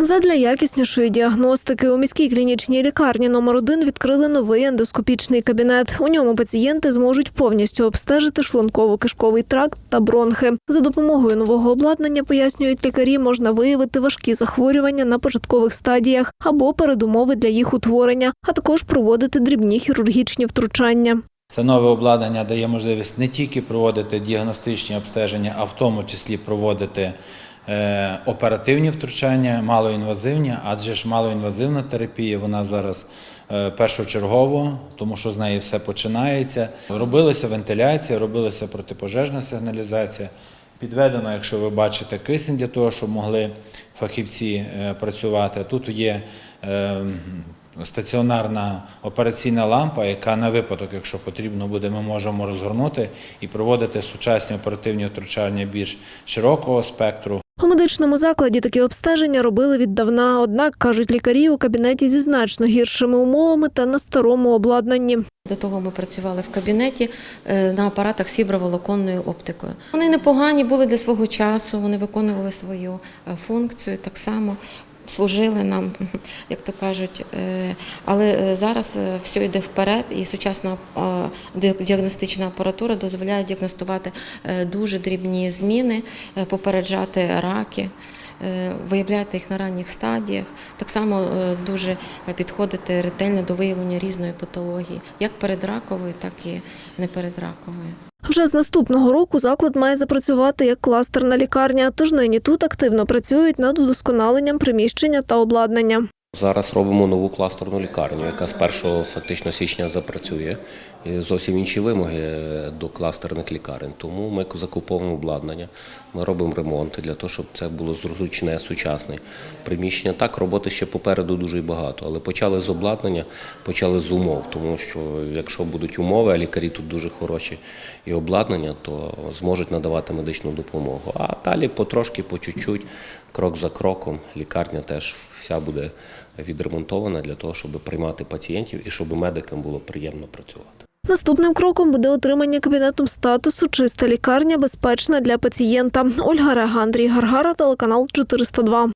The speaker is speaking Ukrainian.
Задля якіснішої діагностики у міській клінічній лікарні номер 1 відкрили новий ендоскопічний кабінет. У ньому пацієнти зможуть повністю обстежити шлунково-кишковий тракт та бронхи. За допомогою нового обладнання, пояснюють лікарі, можна виявити важкі захворювання на початкових стадіях або передумови для їх утворення, а також проводити дрібні хірургічні втручання. Це нове обладнання дає можливість не тільки проводити діагностичні обстеження, а в тому числі проводити оперативні втручання, малоінвазивні, адже ж малоінвазивна терапія вона зараз е, першочергово, тому що з неї все починається. Робилася вентиляція, робилася протипожежна сигналізація. Підведено, якщо ви бачите, кисень для того, щоб могли фахівці е, працювати. Тут є е, стаціонарна операційна лампа, яка на випадок, якщо потрібно буде, ми можемо розгорнути і проводити сучасні оперативні втручання більш широкого спектру. У медичному закладі такі обстеження робили віддавна. Однак кажуть лікарі у кабінеті зі значно гіршими умовами та на старому обладнанні. До того ми працювали в кабінеті е, на апаратах з фіброволоконною оптикою. Вони непогані були для свого часу, вони виконували свою е, функцію так само. Служили нам, як то кажуть, Е, але е, зараз е, все йде вперед, і сучасна діагностична апаратура дозволяє діагностувати дуже дрібні зміни, попереджати раки, виявляти їх на ранніх стадіях. Так само е, дуже підходити ретельно до виявлення різної патології, як передракової, так і непередракової. Вже з наступного року заклад має запрацювати як кластерна лікарня, тож нині тут активно працюють над удосконаленням приміщення та обладнання. Зараз робимо нову кластерну лікарню, яка з 1 фактично січня запрацює. І зовсім інші вимоги до кластерних лікарень. Тому ми закуповуємо обладнання, ми робимо ремонти для того, щоб це було зручне, сучасне приміщення. Так, роботи ще попереду дуже багато, але почали з обладнання, почали з умов, тому що якщо будуть умови, а лікарі тут дуже хороші і обладнання, то зможуть надавати медичну допомогу. А далі потрошки, по чуть-чуть, крок за кроком, лікарня теж вся буде відремонтована для того, щоб приймати пацієнтів і щоб медикам було приємно працювати. Наступним кроком буде отримання кабінетом статусу чиста лікарня безпечна для пацієнта. Ольга Рега, Андрій Гаргара, телеканал 402.